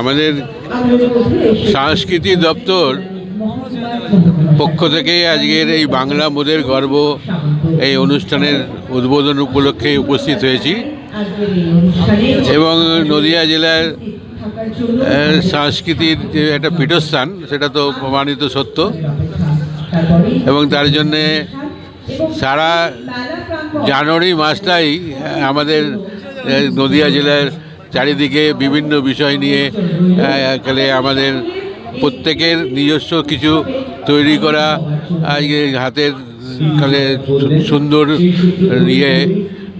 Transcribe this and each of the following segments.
আমাদের সংস্কৃতি দপ্তর পক্ষ থেকে আজকের এই বাংলা মোদের গর্ব এই অনুষ্ঠানের উদ্বোধন উপলক্ষে উপস্থিত হয়েছি। এবং নদিয়া জেলার সংস্কৃতির যে একটা পীঠস্থান, সেটা তো প্রমাণিত সত্য। এবং তার জন্যে সারা জানুয়ারি মাসটাই আমাদের নদিয়া জেলার চারিদিকে বিভিন্ন বিষয় নিয়ে খেলে আমাদের প্রত্যেকের নিজস্ব কিছু তৈরি করা, আজকে হাতের কালে সুন্দর ইয়ে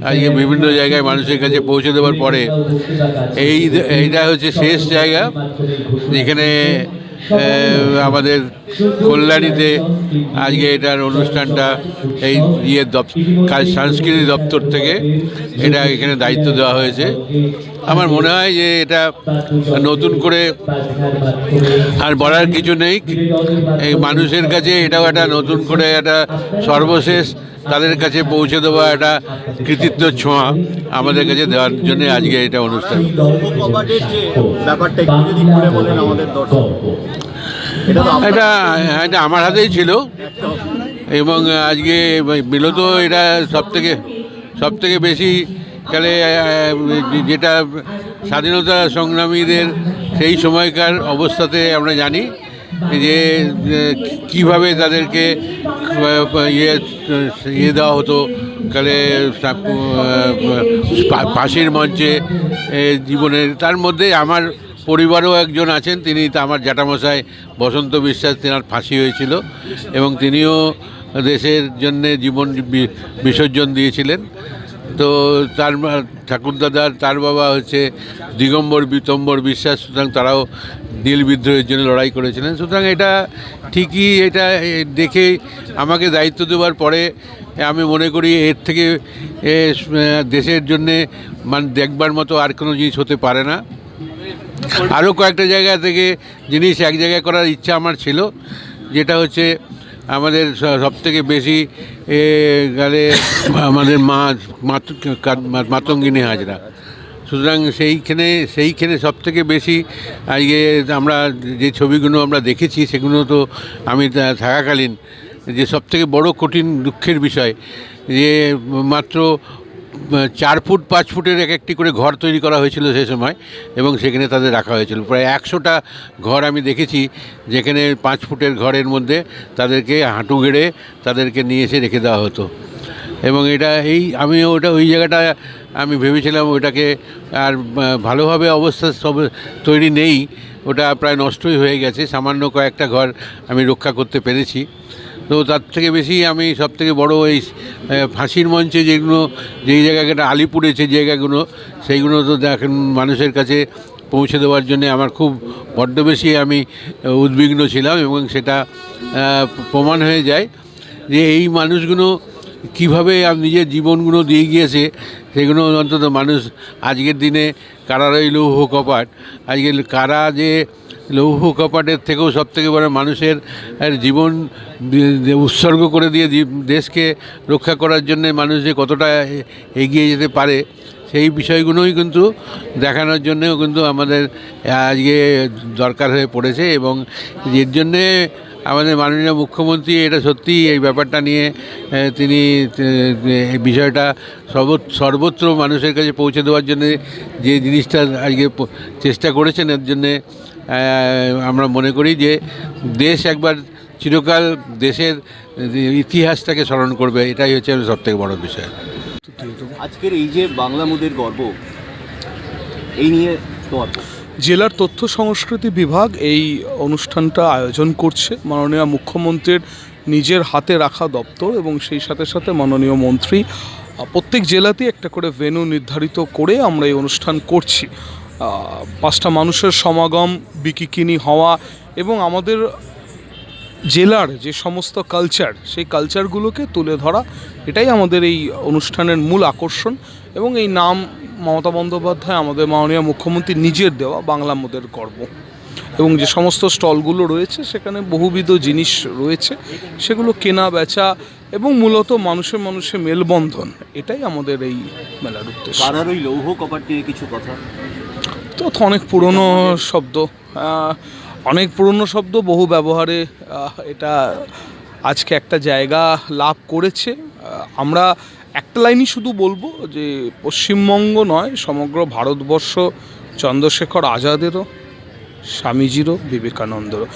আজকে বিভিন্ন জায়গায় মানুষের কাছে পৌঁছে দেওয়ার পরে, এই, এইটা হচ্ছে শেষ জায়গা। যেখানে আমাদের কল্যাণীতে আজকে এটার অনুষ্ঠানটা এই ইয়ে দপ্তর সাংস্কৃতিক দপ্তর থেকে এটা এখানে দায়িত্ব দেওয়া হয়েছে। আমার মনে হয় যে এটা নতুন করে আর বলার কিছু নেই। এই মানুষের কাছে এটাও একটা নতুন করে একটা সর্বশেষ তাদের কাছে পৌঁছে দেওয়া একটা কৃতিত্ব ছোঁয়া আমাদের কাছে দেওয়ার জন্য আজকে এটা অনুষ্ঠান। এটা এটা আমার হাতেই ছিল। এবং আজকে মূলত এটা সব থেকে সব থেকে বেশি কালে যেটা স্বাধীনতা সংগ্রামীদের সেই সময়কার অবস্থাতে আমরা জানি যে কীভাবে তাদেরকে ইয়ে ইয়ে দেওয়া হতো। কালে পা- ফাঁসির মঞ্চে জীবনের, তার মধ্যে আমার পরিবারও একজন আছেন, তিনি তা আমার জ্যাঠামশাই বসন্ত বিশ্বাস, তেনার ফাঁসি হয়েছিল এবং তিনিও দেশের জন্যে জীবন বিসর্জন দিয়েছিলেন। তো তার ঠাকুরদাদার তার বাবা হচ্ছে দিগম্বর, বিতম্বর বিশ্বাস, সুতরাং তারাও নীল বিদ্রোহের জন্য লড়াই করেছিলেন। সুতরাং এটা ঠিকই, এটা দেখে আমাকে দায়িত্ব দেওয়ার পরে আমি মনে করি এর থেকে দেশের জন্যে মানে দেখবার মতো আর কোনো জিনিস হতে পারে না। আরও কয়েকটা জায়গা থেকে জিনিস এক জায়গায় করার ইচ্ছা আমার ছিল, যেটা হচ্ছে আমাদের সব থেকে বেশি গেলে আমাদের মা মাত- মা- মাতঙ্গিনী হাজরা। সুতরাং সেইখানে সেইখানে সব থেকে বেশি আজকে আমরা যে ছবিগুলো আমরা দেখেছি, সেগুলো তো আমি থাকাকালীন, যে সব থেকে বড়ো কঠিন দুঃখের বিষয়, যে মাত্র চার ফুট, পাঁচ ফুটের এক একটি করে ঘর তৈরি করা হয়েছিল সেই সময় এবং সেখানে তাদের রাখা হয়েছিল। প্রায় একশোটা ঘর আমি দেখেছি যেখানে পাঁচ ফুটের ঘরের মধ্যে তাদেরকে হাঁটু গেড়ে তাদেরকে নিয়ে এসে রেখে দেওয়া হতো। এবং এটা এই, আমি ওটা ওই জায়গাটা আমি ভেবেছিলাম ওটাকে আর ভালোভাবে অবস্থা সব তৈরি নেই। ওটা প্রায় নষ্টই হয়ে গেছে। সামান্য কয়েকটা ঘর আমি রক্ষা করতে পেরেছি। তো তার থেকে বেশি আমি সব থেকে বড়ো এই ফাঁসির মঞ্চে যেগুলো, যেই জায়গাটা আলিপুরে যে জায়গাগুলো, সেইগুলো তো দেখেন মানুষের কাছে পৌঁছে দেওয়ার জন্য আমার খুব বড্ড বেশি আমি উদ্বিগ্ন ছিলাম এবং সেটা প্রমাণ হয়ে যায় যে এই মানুষগুলো কীভাবে নিজের জীবনগুলো দিয়ে গিয়েছে, সেগুলো অন্তত মানুষ আজকের দিনে কারার ওই লৌহ কপাট, আজকে কারা যে লৌহ কপাটের থেকেও সব থেকে বড় মানুষের জীবন উৎসর্গ করে দিয়ে দেশকে রক্ষা করার জন্য মানুষ যে কতটা এগিয়ে যেতে পারে, সেই বিষয়গুলোই কিন্তু দেখানোর জন্যেও কিন্তু আমাদের আজকে দরকার হয়ে পড়েছে এবং এর জন্যে আমাদের মাননীয় মুখ্যমন্ত্রী, এটা সত্যি এই ব্যাপারটা নিয়ে তিনি এই বিষয়টা সর্ব- সর্বত্র মানুষের কাছে পৌঁছে দেওয়ার জন্য যে জিনিসটা আজকে চেষ্টা করেছেন এর জন্যে আমরা মনে করি যে দেশ একবার চিরকাল দেশের ইতিহাসটাকে স্মরণ করবে, এটাই হচ্ছে সবথেকে বড় বিষয়। আজকের এই যে বাংলা মুদের গর্ব, এই নিয়ে তোমার জেলার তথ্য সংস্কৃতি বিভাগ এই অনুষ্ঠানটা আয়োজন করছে। মাননীয় মুখ্যমন্ত্রীর নিজের হাতে রাখা দপ্তর এবং সেই সাথে সাথে মাননীয় মন্ত্রী প্রত্যেক জেলাতেই একটা করে ভেনু নির্ধারিত করে আমরা এই অনুষ্ঠান করছি। পাঁচটা মানুষের সমাগম, বিকিকিনি হওয়া এবং আমাদের জেলার যে সমস্ত কালচার সেই কালচারগুলোকে তুলে ধরা এটাই আমাদের এই অনুষ্ঠানের মূল আকর্ষণ এবং এই নাম মমতা বন্দ্যোপাধ্যায় আমাদের মাননীয় মুখ্যমন্ত্রী নিজের দেওয়া বাংলা মোদের গর্ব। এবং যে সমস্ত স্টলগুলো রয়েছে সেখানে বহুবিধ জিনিস রয়েছে সেগুলো কেনা বেচা এবং মূলত মানুষে মানুষে মেলবন্ধন এটাই আমাদের এই মেলার উদ্দেশ্য। ওই লৌহ কপাট নিয়ে কিছু কথা? তো অনেক পুরনো শব্দ। অনেক পুরনো শব্দ, বহু ব্যবহারে এটা আজকে একটা জায়গা লাভ করেছে। আমরা একটা লাইনই শুধু বলব যে, পশ্চিমবঙ্গ নয়, সমগ্র ভারতবর্ষ, চন্দ্রশেখর আজাদেরও, স্বামীজিরও, বিবেকানন্দেরও।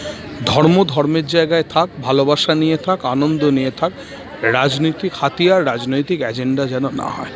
ধর্ম ধর্মের জায়গায় থাক, ভালোবাসা নিয়ে থাক, আনন্দ নিয়ে থাক, রাজনৈতিক হাতিয়ার, রাজনৈতিক এজেন্ডা যেন না হয়।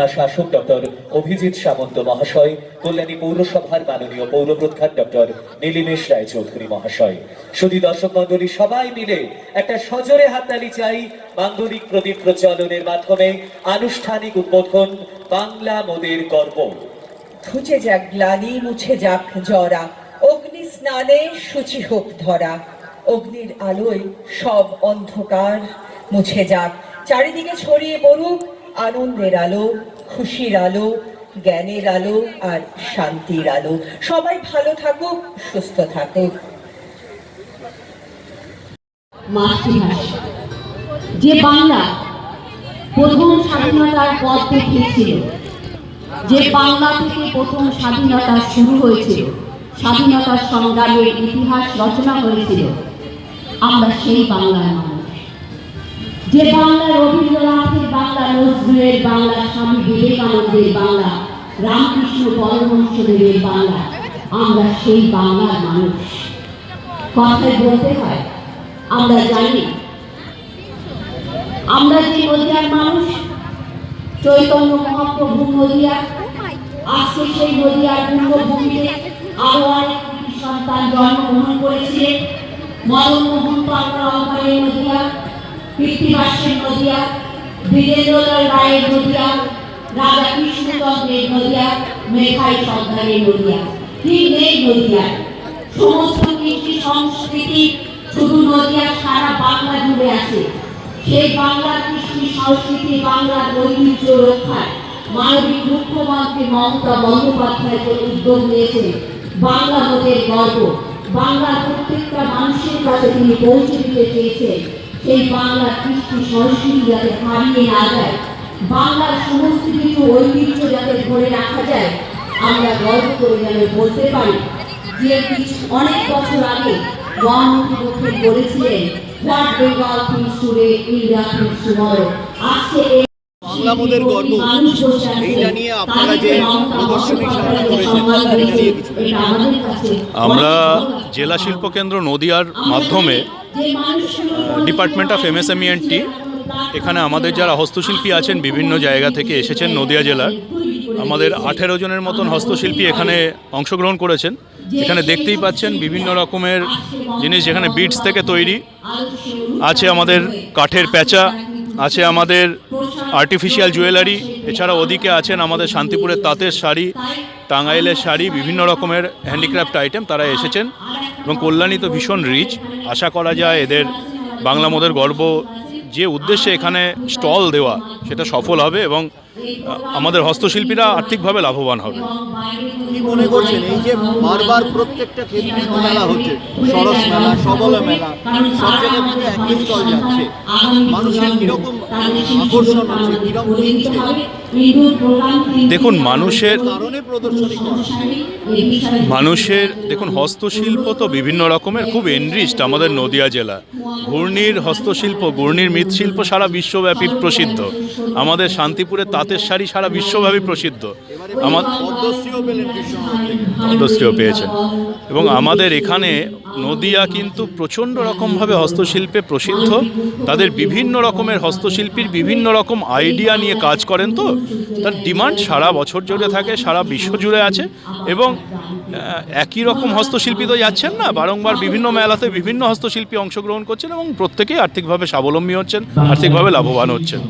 মহকুমা শাসক ডক্টর অভিজিৎ সামন্ত মহাশয়, কল্যাণী পৌরসভার মাননীয় পৌর প্রধান ডক্টর নীলিমেশ রায় চৌধুরী মহাশয়। শুধু দর্শক মন্ডলী সবাই মিলে একটা সজোরে হাততালি চাই মাঙ্গলিক প্রদীপ প্রচলনের মাধ্যমে আনুষ্ঠানিক উদ্বোধন বাংলা মোদের গর্ব। ঘুচে যাক গ্লানি, মুছে যাক জরা। অগ্নি স্নানে শুচি হোক ধরা। অগ্নির আলোয় সব অন্ধকার, মুছে যাক। চারিদিকে ছড়িয়ে পড়ুক আনন্দের আলো, খুশির আলো, জ্ঞানের আলো আর শান্তির আলো। সবাই ভালো থাকুক, সুস্থ মাতৃভাষা। যে বাংলা প্রথম স্বাধীনতার পথ দেখিয়েছিল, যে বাংলা থেকে প্রথম স্বাধীনতা শুরু হয়েছিল, স্বাধীনতার সংগ্রামের ইতিহাস রচনা হয়েছিল আমরা সেই বাংলার মানুষ। যে বাংলা রবীন্দ্রনাথের বাংলা, নজরুলের বাংলা, স্বামী বিবেকানন্দের বাংলা, রামকৃষ্ণ পরমহংসদেবের বাংলা, আমরা সেই বাংলার মানুষ। কথায় বলতে হয়, আমরা জানি, আমরা যে নদিয়ার মানুষ, চৈতন্য মহাপ্রভু নদিয়া, আজকে সেই নদিয়ার পূর্ণভূমিতে আরও অনেক সন্তান জন্মগ্রহণ করেছিলেন। মদন মোহন পান্ডার নদিয়া কৃত্তিবাসের নদিয়া, বীরেন্দ্রলাল রায়ের নদিয়া রাজা কৃষ্ণচন্দ্রের নদিয়া, মেঘাই সর্দারের নদিয়া, ঠিক নেই নদিয়ায় সমস্ত কৃষ্টি সংস্কৃতি শুধু নদিয়ার সারা বাংলা জুড়ে আছে। সেই বাংলার কৃষ্টি সংস্কৃতি বাংলার ঐতিহ্য রক্ষায় মানবিক মুখ্যমন্ত্রী মমতা বন্দ্যোপাধ্যায় যে উদ্যোগ নিয়েছেন, বাংলা মোদের গর্ব, বাংলার প্রত্যেকটা মানুষের কাছে তিনি পৌঁছে দিতে চেয়েছেন। সেই বাংলার কৃষ্টি সংস্কৃতি যাতে হারিয়ে না যায়, বাংলার সমস্ত কিছু ঐতিহ্য যাতে ধরে রাখা যায়, আমরা গর্ব করে যেন বলতে পারি যে কিছু অনেক বছর আগে মহামন্ত্রী বলেছিলেন আজকে বাংলা মোদের গর্ব। এইটা নিয়ে আপনারা যে প্রদর্শনী করেছেন, আমরা। জেলা শিল্পকেন্দ্র নদিয়ার মাধ্যমে department of MSME and T এখানে আমাদের যারা হস্তশিল্পী আছেন বিভিন্ন জায়গা থেকে এসেছেন নদিয়া জেলার আমাদের আঠেরো জনের মতন হস্তশিল্পী এখানে অংশগ্রহণ করেছেন এখানে দেখতেই পাচ্ছেন বিভিন্ন রকমের জিনিস যেখানে বিটস থেকে তৈরি আছে আমাদের কাঠের প্যাঁচা আছে আমাদের আর্টিফিশিয়াল জুয়েলারি এছাড়া ওদিকে আছেন আমাদের শান্তিপুরের তাঁতের শাড়ি, টাঙ্গাইলের শাড়ি, বিভিন্ন রকমের হ্যান্ডিক্রাফট আইটেম তারা এসেছেন এবং কল্যাণী তো ভীষণ রিচ আশা করা যায় এদের বাংলা মোদের গর্ব যে উদ্দেশ্যে এখানে স্টল দেওয়া, সেটা সফল হবে এবং আমাদের হস্তশিল্পীরা আর্থিকভাবে লাভবান হবে। কি মনে করছেন? এই যে বারবার প্রত্যেকটা ক্ষেত্রে মেলা হচ্ছে। সরস মেলা সবলা মেলা সব জায়গায় কিন্তু একই স্টল যাচ্ছে। মানুষের কীরকম আকর্ষণ হচ্ছে কীরকম দেখুন মানুষের কারণে প্রদর্শনী মানুষের দেখুন হস্তশিল্প তো বিভিন্ন রকমের খুব এনরিচড আমাদের নদিয়া জেলা। ঘূর্ণির হস্তশিল্প ঘূর্ণির মৃৎশিল্প সারা বিশ্বব্যাপী প্রসিদ্ধ। আমাদের শান্তিপুরের তাঁতের শাড়ি সারা বিশ্বব্যাপী প্রসিদ্ধ। আমার পদ্মশ্রীও পেয়েছেন এবং আমাদের এখানে নদিয়া কিন্তু প্রচণ্ড রকমভাবে হস্তশিল্পে প্রসিদ্ধ। তাদের বিভিন্ন রকমের হস্তশিল্পীর বিভিন্ন রকম আইডিয়া নিয়ে কাজ করেন তো। তার ডিমান্ড সারা বছর জুড়ে থাকে, সারা বিশ্ব জুড়ে আছে। এবং একই রকম হস্তশিল্পী তো যাচ্ছেন না বারংবার বিভিন্ন মেলাতে বিভিন্ন হস্তশিল্পী অংশগ্রহণ করছেন এবং প্রত্যেকেই আর্থিকভাবে স্বাবলম্বী হচ্ছেন আর্থিকভাবে লাভবান হচ্ছেন।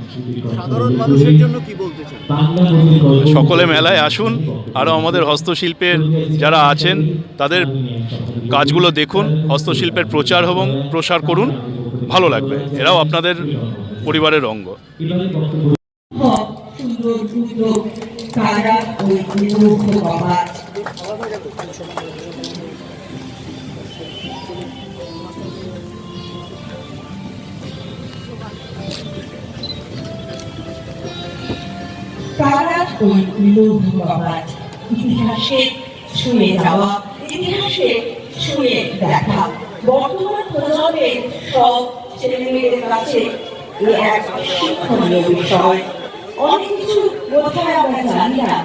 সাধারণ মানুষের জন্য কি বলতে চান? সকলে মেলায় আসুন আরও আমাদের হস্তশিল্পের যারা আছেন তাদের কাজগুলো দেখুন হস্তশিল্পের প্রচার এবং প্রসার করুন ভালো লাগবে এরাও আপনাদের পরিবারের অঙ্গ। তারা ওই ছুঁয়ে যাওয়া, ইতিহাসে ছুঁয়ে দেখা। বর্তমান প্রজন্মের সব ছেলেমেয়েদের কাছে এ অনেক কিছু বোধহয় আমরা জানি না,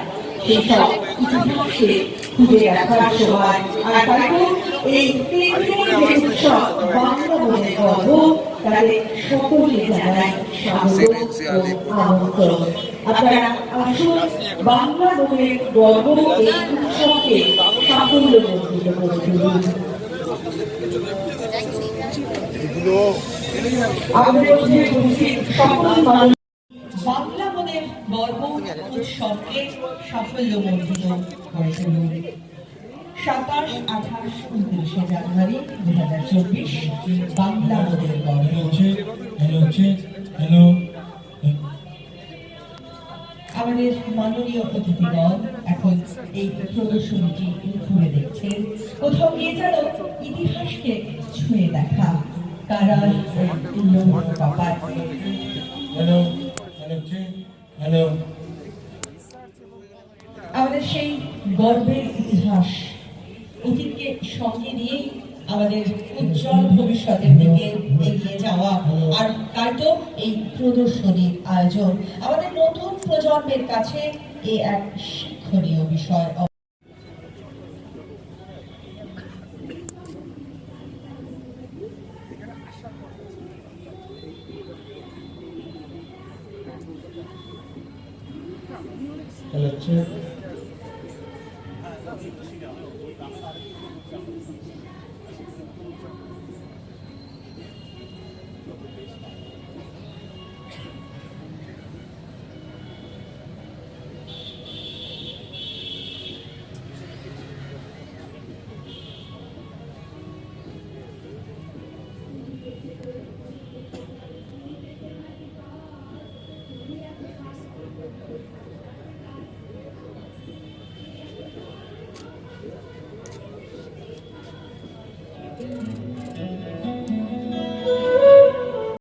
সেসব ইতিহাসে খুঁজে দেখার সময় আর তাই এই তিন উৎসব বাংলা বলে গর্ব তাদের সকলকে জানাই স্বাগত আমন্ত্রণ আপনারা আসুন বাংলা বলে গর্ব এই উৎসবকে সাফল্য মণ্ডিত করে তুলুন আমাদের সকল মানুষ বাংলা গর্ব উৎসবকে সাফল্য করে তুলুন সাতাশ আঠাশ উনত্রিশে জানুয়ারি দু হাজার চব্বিশ বাংলা মনের গর্ব আমাদের মাননীয় অতিথিগণ এখন এই প্রদর্শনীটি ঘুরে দেখছেন। কোথাও গিয়ে যেন ইতিহাসকে ছুঁয়ে দেখা। তারা কপাট Hello, Hello. আমাদের সেই গর্বের ইতিহাস, অতীতকে সঙ্গে নিয়ে আমাদের উজ্জ্বল ভবিষ্যতের দিকে এগিয়ে যাওয়া আর তাই তো এই প্রদর্শনীর আয়োজন আমাদের নতুন প্রজন্মের কাছে এ এক শিক্ষণীয় বিষয় championship.